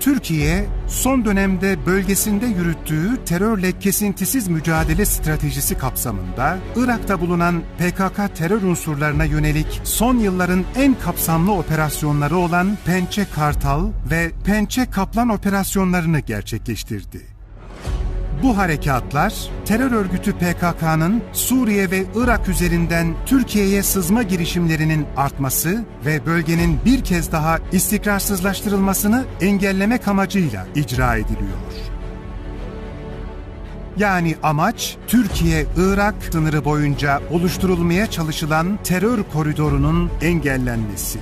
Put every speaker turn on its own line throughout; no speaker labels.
Türkiye, son dönemde bölgesinde yürüttüğü terörle kesintisiz mücadele stratejisi kapsamında Irak'ta bulunan PKK terör unsurlarına yönelik son yılların en kapsamlı operasyonları olan Pençe Kartal ve Pençe Kaplan operasyonlarını gerçekleştirdi. Bu harekatlar, terör örgütü PKK'nın Suriye ve Irak üzerinden Türkiye'ye sızma girişimlerinin artması ve bölgenin bir kez daha istikrarsızlaştırılmasını engellemek amacıyla icra ediliyor. Yani amaç Türkiye-Irak sınırı boyunca oluşturulmaya çalışılan terör koridorunun engellenmesi.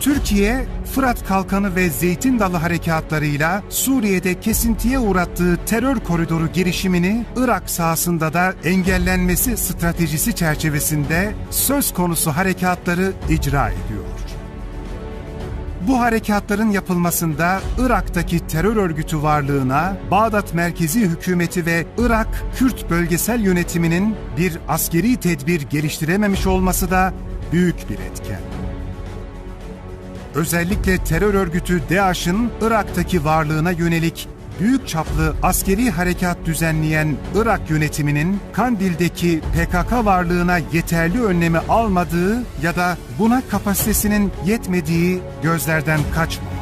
Türkiye, Fırat Kalkanı ve Zeytin Dalı harekatlarıyla Suriye'de kesintiye uğrattığı terör koridoru girişimini Irak sahasında da engellenmesi stratejisi çerçevesinde söz konusu harekatları icra ediyor. Bu harekatların yapılmasında Irak'taki terör örgütü varlığına Bağdat merkezi hükümeti ve Irak Kürt bölgesel yönetiminin bir askeri tedbir geliştirememiş olması da büyük bir etken. Özellikle terör örgütü DAEŞ'ın Irak'taki varlığına yönelik büyük çaplı askeri harekat düzenleyen Irak yönetiminin Kandil'deki PKK varlığına yeterli önlemi almadığı ya da buna kapasitesinin yetmediği gözlerden kaçmamalı.